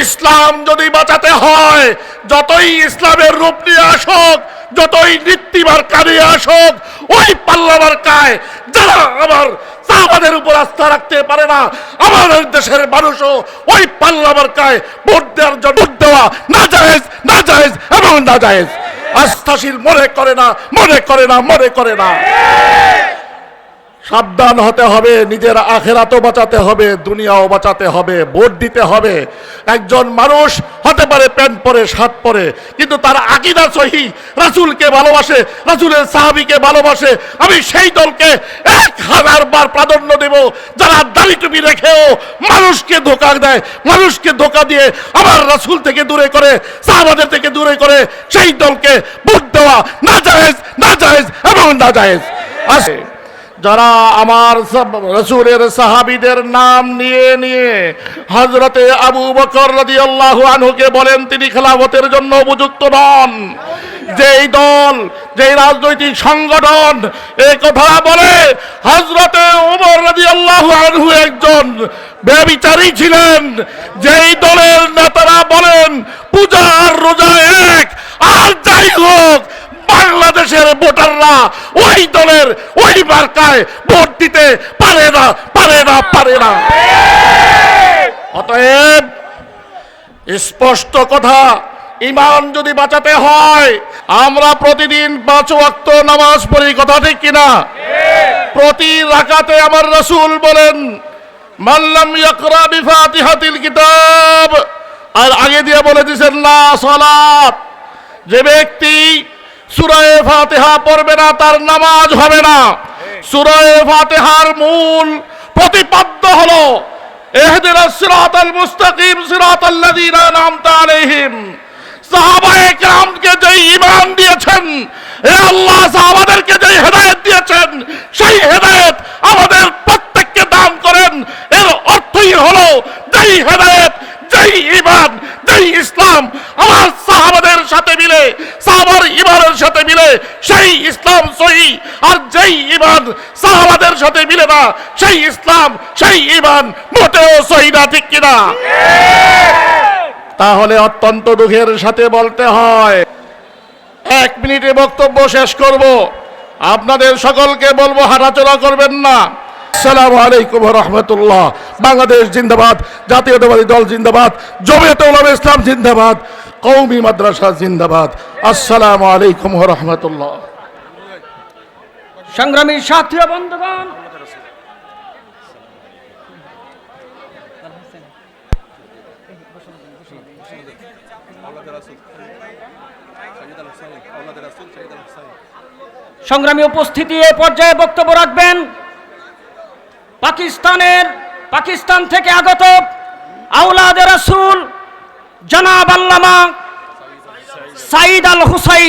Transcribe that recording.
ইসলাম যদি বাঁচাতে হয়, যতই ইসলামের রূপ নিয়ে আসুক, যতই নৃত্যিবার কানে আসুক, ওই পাল্লাবার কায় যারা আমার সাহাবাদের উপর আস্থা রাখতে পারে না, আমাদের দেশের মানুষও ওই পাল্লাবার কায় ভোট দেওয়ার জন্য দেওয়া না জায়েজ না জায়েজ এবং না জায়েজ। আস্থাশীল মনে করে না, মনে করে না, মনে করে না। সাবধান হতে হবে, নিজের আখেরাতও বাঁচাতে হবে, দুনিয়াও বাঁচাতে হবে, ভোট দিতে হবে। একজন মানুষ হতে পারে প্যান্ট পরে, শার্ট পরে, কিন্তু তার আকিদা সহি। রাসূলকে ভালোবাসে, রাসূলের সাহাবীকে ভালোবাসে। আমি সেই দলকে এক হাজার বার প্রাধান্য দেব। যারা দাড়ি টুপি রেখেও মানুষকে ধোকা দেয়, মানুষকে ধোকা দিয়ে আবার রাসূল থেকে দূরে করে, সাহাবাদের থেকে দূরে করে, সেই দলকে ভোট দেওয়া না জায়েজ না জায়েজ এবং না জায়েজ আছে যারা আমার রসুলের সাহাবিদের নাম নিয়ে নিয়ে হজরতে আবু বকর রাদিয়াল্লাহু আনহুকে বলেন, তিনি খেলাফতের জন্য উপযুক্ত নন। যেই দল, যেই রাজনৈতিক সংগঠন এই কথা বলে হজরতে উমর রাদিয়াল্লাহু আনহু একজন ব্যবিচারী ছিলেন। যেই দলের নেতারা বলেন পূজা আর রোজা এক আর যাই হোক বাংলাদেশের ভোটাররা ওই দলের ওই মার্কায় ভোট দিতে পারে না পারে না পারে না। অতএব স্পষ্ট কথা, ইমান যদি বাঁচাতে হয়, আমরা প্রতিদিন পাঁচ ওয়াক্ত নামাজ পড়ি, কথা ঠিক কিনা? প্রতি রাকাতে আমার রসুল বলেন মাল্লাম ইয়াকরা বিফাতিহাতিল কিতাব। আর আগে দিয়ে বলে দিয়েছেন না, সালাত। যে ব্যক্তি সুরায়ে ফাতেহা পড়বে না, তার নামাজ হবে না। সুরায়ে ফাতেহার মূল প্রতিপাদ্য হলো, এহদিনা সিরাতাল মুস্তাকিম সিরাতাল্লাযীনা আনআমতা আলাইহিম। সাহাবায়ে কেরামকে যে ঈমান দিয়েছেন, এ আল্লাহ সাহাবাদেরকে হেদায়েত দিয়েছেন সেই হেদায়েত আমাদের প্রত্যেককে দান করেন এর অর্থই হলো যেই হেদায়েত যেই ঈমান যেই ইসলাম আমার সাহাবাদের সাথে মিলে, সাহাবার ইমানের সাথে মিলে, সেই ইসলাম সহি। আর যেই ইমান সাহাবাদের সাথে মিলে না, সেই ইসলাম, সেই ইমান মোটেও সহি না, ঠিক কিনা? তাহলে অত্যন্ত দুঃখের সাথে বলতে হয়, এক মিনিটে বক্তব্য শেষ করব। আপনাদের সকলকে বলব, হাঁটাচলা করবেন না। আসসালামু আলাইকুম রহমতুল্লাহ বাংলাদেশ জিন্দাবাদ, জাতীয়তাবাদী দল জিন্দাবাদ, জমিয়ত ইসলাম জিন্দাবাদ। কৌমি মাদ্রাসা জিন্দাবাদ। আসসালামু আলাইকুম রহমতুল্লাহ। সংগ্রামী সাথী বন্ধুগণ, সংগ্রামী উপস্থিতি এ পর্যায়ে বক্তব্য রাখবেন। পাকিস্তানের, পাকিস্তান থেকে আগত আউলাদ রাসূল জনাব আল্লামা সাইদ আল হুসাইন